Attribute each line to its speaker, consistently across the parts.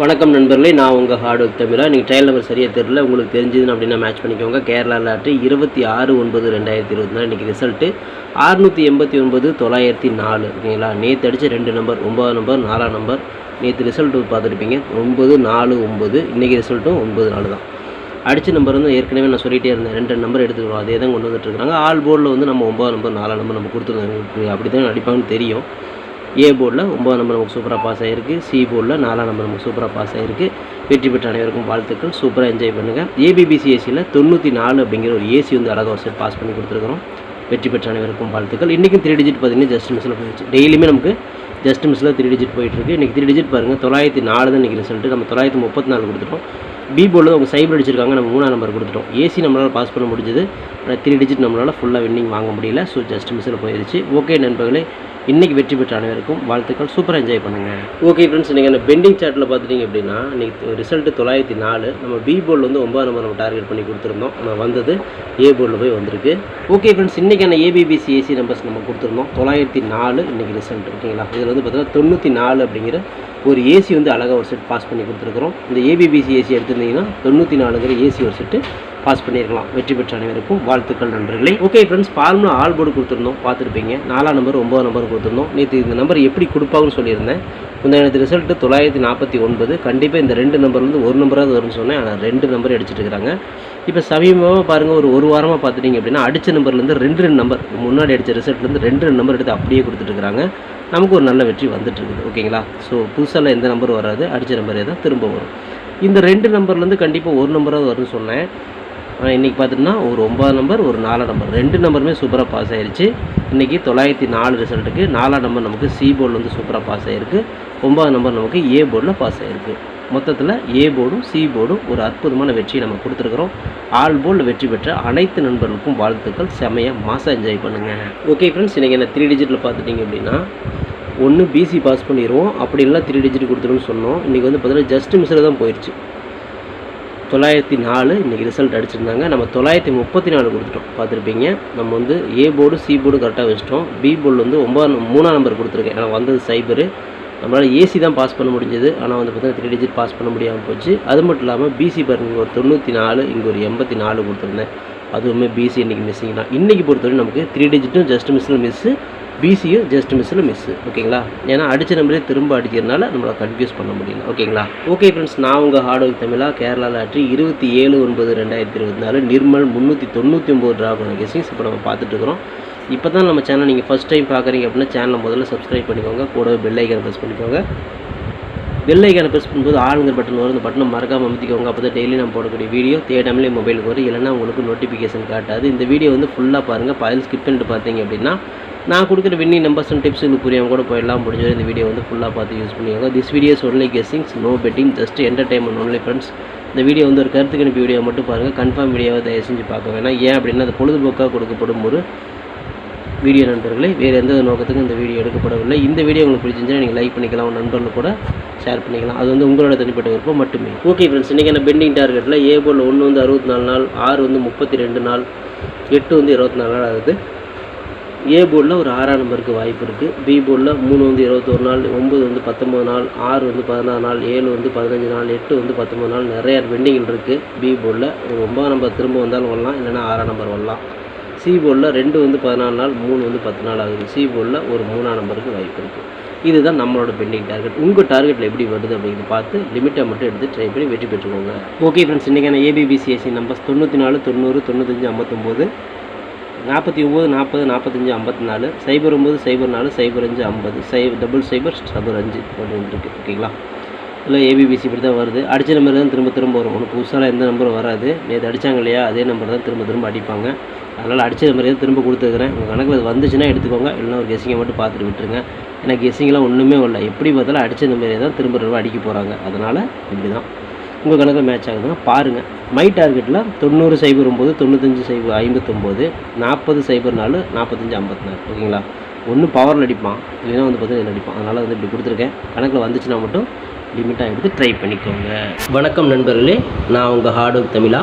Speaker 1: வணக்கம் நண்பர்களே நான் உங்கள் ஹார்ட் ஒர்க் தமிழா. நீங்கள் ட்ரையல் நம்பர் சரியாக தெரியல உங்களுக்கு தெரிஞ்சதுன்னு அப்படின்னா மேட்ச் பண்ணிக்கோங்க. கேரளா லாட்டு இருபத்தி ஆறு ஒன்பது ரெண்டாயிரத்தி இருபத்தி நாலு இன்றைக்கி ரிசல்ட்டு அறுநூற்றி எண்பத்தி ஒன்பது தொள்ளாயிரத்தி நாலு ஓகேங்களா? நேற்று அடித்த ரெண்டு நம்பர் ஒம்பது நம்பர் நாலாம் நம்பர் நேற்று ரிசல்ட்டு பார்த்துருப்பீங்க. ஒன்பது நாலு ஒம்பது இன்றைக்கி ரிசல்ட்டும் ஒன்பது நாலு தான். அடித்த நம்பர் வந்து ஏற்கனவே நான் சொல்லிகிட்டே இருந்தேன். ரெண்டு நம்பர் எடுத்துக்கிறோம் அதே தான் கொண்டு வந்துட்டு இருக்காங்க. ஆல் போர்டில் வந்து நம்ம ஒம்பது நம்பர் நாலாம் நம்பர் நம்ம கொடுத்துருந்தோம். அப்படி தான் அடிப்பாங்கன்னு தெரியும். ஏ போர்டில் ஒம்பது நம்பர் நமக்கு சூப்பராக பாஸ் ஆகிருக்கு சி போர்டில் நாலாம் நம்பர் நமக்கு சூப்பராக பாஸ் ஆகிருக்கு வெற்றி பெற்ற அனைவருக்கும் வாழ்த்துக்கள். சூப்பராக என்ஜாய் பண்ணுங்கள் ஏபிபிசிஎஸ்சியில் தொண்ணூற்றி நாலு அப்படிங்கிற ஒரு ஏசி வந்து அழகாக ஒரு செட் பாஸ் பண்ணி கொடுத்துருக்குறோம். வெற்றி பெற்ற அனைவருக்கும் வாழ்த்துக்கள். இன்றைக்கும் த்ரீ டிஜிட் பார்த்தீங்கன்னா ஜஸ்ட் மிஸ்ஸில் போயிடுச்சு. டெய்லியுமே நமக்கு ஜஸ்ட் மிஸ்ஸில் த்ரீ டிஜிட் போயிட்டுருக்கு. இன்றைக்கி த்ரீ டிஜிட் பாருங்கள் தொள்ளாயிரத்தி நாலு தான் இன்றைக்கி ரிசல்ட்டு நம்ம தொள்ளாயிரத்தி முப்பத்தி நாலு கொடுத்துட்டோம். பி போர்டில் அவங்க சைபர் அடிச்சிருக்காங்க நம்ம மூணாம் நம்பர் கொடுத்துட்டோம். ஏசி நம்மளால் பாஸ் பண்ண முடிஞ்சது. ஆனால் த்ரீ டிஜிட் நம்மளால் ஃபுல்லாக வின்னிங் வாங்க முடியல. ஸோ ஜஸ்ட் மிஸ்ஸில் போயிடுச்சு ஓகே நண்பர்களே இன்றைக்கி வெற்றி பெற்ற அனைவருக்கும் வாழ்த்துக்கள். சூப்பராக என்ஜாய் பண்ணுங்கள் ஓகே ஃப்ரெண்ட்ஸ் நீங்கள் அந்த பெண்டிங் சார்ட்டில் பார்த்துட்டிங்க அப்படின்னா இன்றைக்கி ரிசல்ட்டு தொள்ளாயிரத்தி நாலு. நம்ம பி போர்டில் வந்து ஒன்பது நம்பர் நம்ம டார்கெட் பண்ணி கொடுத்துருந்தோம். ஆனால் வந்தது ஏ போர்டில் போய் வந்திருக்கு. ஓகே ஃப்ரெண்ட்ஸ் இன்றைக்கான ஏபிபிசி ஏசி நம்பர்ஸ் நம்ம கொடுத்துருந்தோம். தொள்ளாயிரத்தி நாலு இன்றைக்கி ரிசல்ட் ஓகேங்களா? இதில் வந்து பார்த்தீங்கன்னா தொண்ணூற்றி நாலு அப்படிங்கிற ஒரு ஏசி வந்து அழகாக ஒரு செட் பாஸ் பண்ணி கொடுத்துருக்குறோம். இந்த ஏபிபிசி ஏசி எடுத்திருந்தீங்கன்னா தொண்ணூற்றி நாலுங்கிற ஏசி ஒரு செட்டு பாஸ் பண்ணியிருக்கலாம் வெற்றி பெற்ற அனைவருக்கும் வாழ்த்துக்கள் நண்பர்களே. Okay friends formula all board கொடுத்துருந்தோம். பார்த்துருப்பீங்க. நாலாம் நம்பர் ஒம்பது நம்பர் கொடுத்துருந்தோம். நேற்று இந்த நம்பர் எப்படி கொடுப்பாங்கன்னு சொல்லியிருந்தேன். முந்தாயிரத்து ரிசல்ட்டு தொள்ளாயிரத்தி நாற்பத்தி ஒன்பது. கண்டிப்பாக இந்த ரெண்டு நம்பர் வந்து ஒரு நம்பராவது வரும்னு சொன்னேன். ஆனால் ரெண்டு நம்பர் அடிச்சிட்டு இருக்கிறாங்க இப்போ சமீபமாக பாருங்கள் ஒரு ஒரு வாரமாக பார்த்துட்டிங்க அப்படின்னா அடித்த நம்பர்லேருந்து ரெண்டு ரெண்டு நம்பர் முன்னாடி அடித்த ரிசல்ட்லேருந்து ரெண்டு ரெண்டு நம்பர் எடுத்து அப்படியே கொடுத்துட்ருக்காங்க நமக்கு ஒரு நல்ல வெற்றி வந்துட்டுருக்குது ஓகேங்களா ஸோ புதுசாக எந்த நம்பர் வராது அடித்த நம்பரே தான் திரும்ப வரும். இந்த ரெண்டு நம்பர்லேருந்து கண்டிப்பாக ஒரு நம்பராக வரும்னு சொன்னேன். இன்றைக்கி பார்த்துட்டோம்னா ஒரு ஒம்பது நம்பர் ஒரு நாலு நம்பர் ரெண்டு நம்பருமே சூப்பராக பாஸ் ஆகிருச்சு இன்றைக்கி தொள்ளாயிரத்தி நாலு ரிசல்ட்டுக்கு நாலாம் நம்பர் நமக்கு சி போர்டில் வந்து சூப்பராக பாஸ் ஆகிருக்கு ஒம்பது நம்பர் நமக்கு ஏ போர்டில் பாஸ் ஆகிருக்கு மொத்தத்தில் ஏ போர்டும் சி போர்டும் ஒரு அற்புதமான வெற்றியை நம்ம கொடுத்துருக்குறோம். ஆல் போர்டில் வெற்றி பெற்ற அனைத்து நண்பர்களுக்கும் வாழ்த்துக்கள். செமையாக மாதம் என்ஜாய் பண்ணுங்கள் ஓகே ஃப்ரெண்ட்ஸ் இன்றைக்கி என்ன த்ரீ டிஜிட்டில் பார்த்துட்டிங்க அப்படின்னா ஒன்று பிசி பாஸ் பண்ணிடுவோம் அப்படி இல்லை த்ரீ டிஜிட் கொடுத்துருன்னு சொன்னோம். இன்றைக்கி வந்து பார்த்தீங்கன்னா ஜஸ்ட் மிஸ்ஸில் தான் போயிடுச்சு தொள்ளாயிரத்தி நாலு இன்றைக்கி ரிசல்ட் அடிச்சிருந்தாங்க. நம்ம தொள்ளாயிரத்தி முப்பத்தி நாலு கொடுத்துட்டோம். பார்த்துருப்பீங்க. நம்ம வந்து ஏ போர்டு சி போர்டு கரெக்டாக வச்சிட்டோம். பி போர்டு வந்து ஒம்பது மூணாம் நம்பர் கொடுத்துருக்கேன். ஆனால் வந்தது சைபரு நம்மளால் ஏசி தான் பாஸ் பண்ண முடிஞ்சது. ஆனால் வந்து பார்த்தீங்கன்னா த்ரீ டிஜிட் பாஸ் பண்ண முடியாமல் போச்சு. அது மட்டும் இல்லாமல் பிசி பாருங்க ஒரு தொண்ணூற்றி நாலு இங்கே ஒரு எண்பத்தி நாலு கொடுத்துருந்தேன். அதுவுமே பிசி இன்றைக்கி மிஸ்ஸிங் தான். இன்றைக்கி பொறுத்தவரை நமக்கு த்ரீ டிஜிட்டும் ஜஸ்ட் மிஸ்ஸில் மிஸ்ஸு பிசியும் ஜஸ்ட் மிஸ்ஸில் மிஸ்ஸு ஓகேங்களா ஏன்னா அடித்த நம்பரே திரும்ப அடிக்கிறதுனால நம்மளை கன்ஃபியூஸ் பண்ண முடியல ஓகேங்களா ஓகே ஃப்ரெண்ட்ஸ் நான் உங்கள் ஹார்ட் ஒர்க் தமிழா கேரளாவில் ஆற்றி இருபத்தி ஏழு ஒன்பது ரெண்டாயிரத்தி இருபத்தி நாலு நிர்மல் முந்நூற்றி தொண்ணூற்றி ஒம்பது ட்ரா பண்ண கெஸிங்ஸ் இப்போ நம்ம பார்த்துட்டு இருக்கிறோம். இப்போ தான் நம்ம சேனல் நீங்கள் ஃபஸ்ட் டைம் பார்க்குறீங்க அப்படின்னா சேனலை முதல்ல சப்ஸ்கிரைப் பண்ணிக்கோங்க. கூடவே பெல் ஐக்கனை ப்ரெஸ் பண்ணிக்கோங்க. பெல் ஐக்கானை ப்ரெஸ் பண்ணும்போது ஆளுங்கிற பட்டன் வரும். அந்த பட்டனை மறக்காமல் அமைத்திக்கோங்க. அப்போ தான் டெய்லி நம்ம போடக்கூடிய வீடியோ தேடாமலே மொபைலுக்கு வரும். இல்லைன்னா உங்களுக்கு நோட்டிஃபிகேஷன் காட்டாது. இந்த வீடியோ வந்து ஃபுல்லாக பாருங்கள் பதில் ஸ்கிப் பண்ணிட்டு பார்த்தீங்க அப்படின்னா நான் கொடுக்குற வின்னி நம்பர்ஸ் அண்ட் டிப்ஸ் உங்களுக்கு புரியாமல் கூட போயிடலாம். முடிஞ்சது இந்த வீடியோ வந்து ஃபுல்லாக பார்த்து யூஸ் பண்ணிக்கோங்க. This videos only guessings no betting just entertainment only friends இந்த வீடியோ வந்து ஒரு கருத்துக்கு கணிப்பு வீடியோ மட்டும் பாருங்கள் கன்ஃபார்ம் வீடியோவை தயவு செஞ்சு பார்க்க வேணாம். ஏன் அப்படின்னா அது பொழுதுபோக்காக கொடுக்கப்படும் ஒரு வீடியோ நண்பர்களே வேறு எந்த நோக்கத்துக்கும் இந்த வீடியோ எடுக்கப்படவில்லை. இந்த வீடியோ உங்களுக்கு பிடிச்சிருந்துச்சுன்னா நீங்கள் லைக் பண்ணிக்கலாம் நண்பர்கள் கூட ஷேர் பண்ணிக்கலாம். அது வந்து உங்களோட தனிப்பட்ட விருப்பம் மட்டுமே. ஓகே ஃப்ரெண்ட்ஸ் இன்றைக்கி என்ன பெண்டிங் டார்கெட்டில் ஏ போர்டில் ஒன்று வந்து அறுபத்தி நாலு நாள் ஆறு வந்து முப்பத்தி ரெண்டு நாள் எட்டு வந்து இருபத்தி நாலு நாள் ஆகுது. ஏ போர்டில் ஒரு ஆறாம் நம்பருக்கு வாய்ப்பு இருக்குது பி போர்டில் மூணு வந்து இருபத்தொரு நாள் ஒம்பது வந்து பத்தொம்பது நாள் ஆறு வந்து பதினாறு நாள் ஏழு வந்து பதினஞ்சு நாள் எட்டு வந்து பத்தொம்பது நாள் நிறைய பெண்டிங்கில் இருக்குது பி போர்டில் ஒரு ஒன்பதாம் நம்பர் திரும்ப வந்தாலும் வரலாம் இல்லைன்னா ஆறாம் நம்பர் வரலாம். சி போர்டில் ரெண்டு வந்து பதினாலு நாள் மூணு வந்து பத்து நாள் ஆகுது. சி போர்டில் ஒரு மூணாம் நம்பருக்கு வாய்ப்பு இருக்குது இதுதான் நம்மளோட பெண்டிங் டார்கெட் உங்கள் டார்கெட்டில் எப்படி வருது அப்படின்னு பார்த்து லிமிட்டை மட்டும் எடுத்து ட்ரை பண்ணி வெற்றி பெற்றுக்கோங்க. ஓகே ஃப்ரெண்ட்ஸ் இன்றைக்கான ஏபிபிசிஎஸ்சி நம்பர்ஸ் தொண்ணூற்றி நாலு தொண்ணூறு தொண்ணூத்தஞ்சு ஐம்பத்தொம்போது நாற்பத்தி ஒம்பது நாற்பது நாற்பத்தஞ்சு ஐம்பத்தி நாலு சைபர் ஒம்பது சைபர் நாலு சைபர் அஞ்சு ஐம்பது சை டபுள் சைபர் சபர் அஞ்சு அப்படின்னு இருக்குது ஓகேங்களா இல்லை ஏபிபிசி இப்படி தான் வருது. அடித்த நம்பர் தான் திரும்ப திரும்ப வரும். ஒன்று புதுசாக எந்த நம்பரும் வராது. நேற்று அடித்தாங்க இல்லையா? அதே நம்பர் தான் திரும்ப திரும்ப அடிப்பாங்க. அதனால் அடித்தது நம்பரே தான் திரும்ப கொடுத்துருக்குறேன். உங்கள் கணக்கில் அது வந்துச்சுன்னா எடுத்துக்கோங்க. இல்லைனா ஒரு கெஸிங்கை மட்டும் பார்த்துட்டு விட்டுருங்க. ஏன்னா கெஸிங்லாம் ஒன்றுமே இல்லை எப்படி பார்த்தாலும் அடித்தது மாதிரியே தான் திரும்ப திரும்ப அடிக்க போகிறாங்க அதனால் இப்படி தான் உங்கள் கணக்கில் மேட்ச் ஆகுதுன்னா பாருங்கள் மை டார்கெட்டில் தொண்ணூறு சைபர் ஒம்பது தொண்ணூத்தஞ்சு சைபர் ஐம்பத்தொம்போது நாற்பது சைபர் நாலு நாற்பத்தஞ்சு ஐம்பத்தி நாலு ஓகேங்களா? ஒன்று பவரில் அடிப்பான். இல்லைன்னா வந்து பார்த்தீங்கன்னா அடிப்பான். அதனால் வந்து இப்படி கொடுத்துருக்கேன். கணக்கில் வந்துச்சுன்னா மட்டும் லிமிட்டாக எடுத்து ட்ரை பண்ணிக்கோங்க. வணக்கம் நண்பர்களே. நான் உங்கள் ஹார்ட் ஒர்க் தமிழா.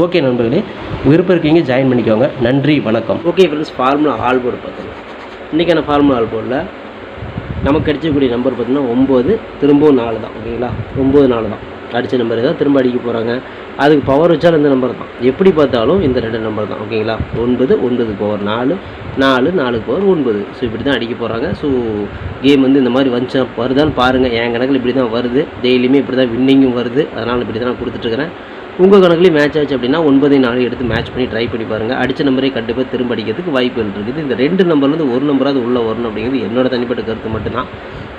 Speaker 1: ஓகே நண்பர்களே விருப்பம் இருக்கீங்க ஜாயின் பண்ணிக்கோங்க. நன்றி வணக்கம். Okay friends formula all board பார்த்தீங்கன்னா இன்றைக்கான ஃபார்முலா ஆல் போர்டில் நமக்கு கிடைச்சக்கூடிய நம்பர் பார்த்தீங்கன்னா ஒம்பது திரும்பவும் நாலு தான் ஓகேங்களா? ஒம்பது நாலு தான். அடித்த நம்பர் தான் திரும்ப அடிக்க போகிறாங்க அதுக்கு பவர் வச்சாலும் இந்த நம்பர் தான். எப்படி பார்த்தாலும் இந்த ரெண்டு நம்பர் தான் ஓகேங்களா? ஒன்பது ஒன்பது பவர் நாலு நாலு நாலுக்கு பவர் ஒன்பது. ஸோ இப்படி தான் அடிக்க போகிறாங்க ஸோ கேம் வந்து இந்த மாதிரி வந்துச்சா வருதான்னு பாருங்கள் என் கணக்கில் இப்படி தான் வருது டெய்லியுமே இப்படி தான் வின்னிங்கும் வருது. அதனால் இப்படி தான் நான் கொடுத்துட்ருக்கிறேன் உங்கள் கணக்குலேயும் மேட்ச் ஆச்சு அப்படின்னா ஒன்பதை நாலு எடுத்து மேட்ச் பண்ணி ட்ரை பண்ணி பாருங்கள் அடித்த நம்பரே கண்டிப்பாக திரும்ப அடிக்கிறதுக்கு வாய்ப்புகள் இருக்குது இந்த ரெண்டு நம்பர்லேருந்து ஒரு நம்பராவது உள்ளே வரணும் அப்படிங்கிறது என்னோட தனிப்பட்ட கருத்து மட்டும்தான்.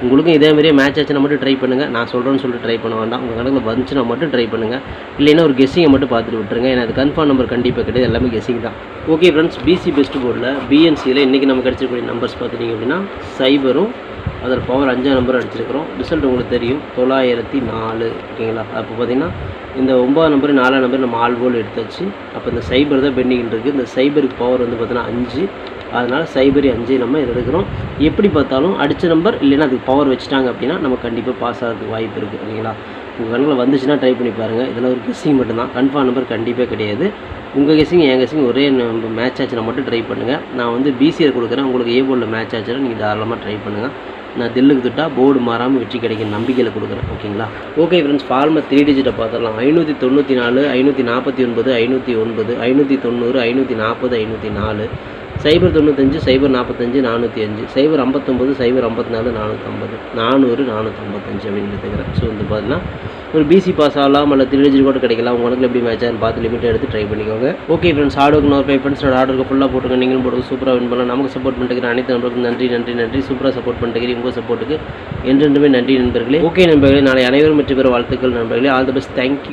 Speaker 1: உங்களுக்கும் இதே மாதிரியே மேட்ச் ஆச்சுன்னா மட்டும் ட்ரை பண்ணுங்கள் நான் சொல்கிறேன்னு சொல்லிட்டு ட்ரை பண்ண வேண்டாம். உங்கள் கணக்கில் வந்துச்சுன்னா மட்டும் ட்ரை பண்ணுங்கள் இல்லைன்னா ஒரு கெஸ்ஸிங்கை மட்டும் பார்த்துட்டு விட்டுருங்க. ஏன்னா அது கன்ஃபார்ம் நம்பர் கண்டிப்பாக கிடையாது. எல்லாமே கெஸ்ஸிங் தான். ஓகே ஃப்ரெண்ட்ஸ் பிசி பெஸ்ட் போர்டில் பிஎன்சியில் இன்றைக்கி நம்ம கிடச்சிருக்கக்கூடிய நம்பர்ஸ் பார்த்துட்டிங்க அப்படின்னா சைபரும் அதில் பவர் அஞ்சாம் நம்பர் அடிச்சிருக்கிறோம். ரிசல்ட் உங்களுக்கு தெரியும். தொள்ளாயிரத்தி நாலு. ஓகேங்களா? அப்போ பார்த்தீங்கன்னா இந்த ஒன்பதாம் நம்பர் நாலாம் நம்பர் நம்ம ஆள் போல் எடுத்தாச்சு. அப்போ இந்த சைபர் தான் பெண்டிங்கில் இருக்குது இந்த சைபருக்கு பவர் வந்து பார்த்தீங்கன்னா அஞ்சு. அதனால் சைபரி அஞ்சு நம்ம இதில் எடுக்கிறோம். எப்படி பார்த்தாலும் அடித்த நம்பர் இல்லைன்னா அதுக்கு பவர் வச்சுட்டாங்க அப்படின்னா நம்ம கண்டிப்பாக பாஸ் ஆகிறதுக்கு வாய்ப்பு இருக்குது ஓகேங்களா? உங்கள் கண்ணில் வந்துச்சுன்னா ட்ரை பண்ணி பாருங்கள் இதில் ஒரு கெஸ்ஸிங் மட்டும்தான். கன்ஃபார்ம் நம்பர் கண்டிப்பாக கிடையாது. உங்கள் கெஸ்ஸிங் என் கெஸ்ஸிங் ஒரே மேட்ச் ஆச்சுன்னா மட்டும் ட்ரை பண்ணுங்கள் நான் வந்து பிசிஆர் கொடுக்குறேன். உங்களுக்கு ஏ போர்டில் மேட்ச் ஆச்சுன்னா நீங்கள் தாராளமாக ட்ரை பண்ணுங்கள் நான் தில்லுக்கு தொட்டால் போர்டு மாறாமல் வெற்றி கிடைக்கும் நம்பிக்கையில் கொடுக்குறேன் ஓகேங்களா? ஓகே ஃப்ரெண்ட்ஸ் ஃபார்மை த்ரீ டிஜிட்டை பார்த்துடலாம். ஐநூற்றி தொண்ணூற்றி நாலு ஐநூற்றி நாற்பத்தி ஒன்பது ஐநூற்றி ஒன்பது ஐநூற்றி தொண்ணூறு ஐநூற்றி நாற்பது ஐநூற்றி நாலு. சைபர் தொண்ணூத்தஞ்சு சைபர் நாற்பத்தஞ்சு நானூற்றி அஞ்சு. சைபர் ஐம்பத்தொம்பது சைபர் ஐம்பத்தி நாலு நானூற்றம்பது நானூறு நானூற்றம்பத்தஞ்சு அப்படின்னு எடுத்துக்கிறேன் ஸோ வந்து பார்த்தீங்கன்னா ஒரு பிசி பாஸ் ஆகலாம் அல்ல த்ரீ கூட கிடைக்கலாம். உங்களுக்கு எப்படி மேட்ச் ஆகும் பார்த்து லிமிட் எடுத்து ட்ரை பண்ணிக்கோங்க. ஓகே ஃப்ரெண்ட்ஸ் ஆர்டருக்கு நோர் ஃபைவ் ஃப்ரெண்ட்ஸ் ஆர்டருக்கு ஃபுல்லாக போட்டுங்க நீங்களும் போட்டு சூப்பராக வின் பண்ணலாம். நமக்கு சப்போர்ட் பண்ணிட்டு அனைத்து நண்பர்களுக்கும் நன்றி நன்றி நன்றி. சூப்பராக சப்போர்ட் பண்ணிட்டு உங்கள் சப்போர்ட்டுக்கு என்றென்றுமே நன்றி நண்பர்களே. ஓகே நண்பர்களே நாளை அனைவரும் வெற்றி பெற வாழ்த்துக்கள் நண்பர்களே. All the best thank you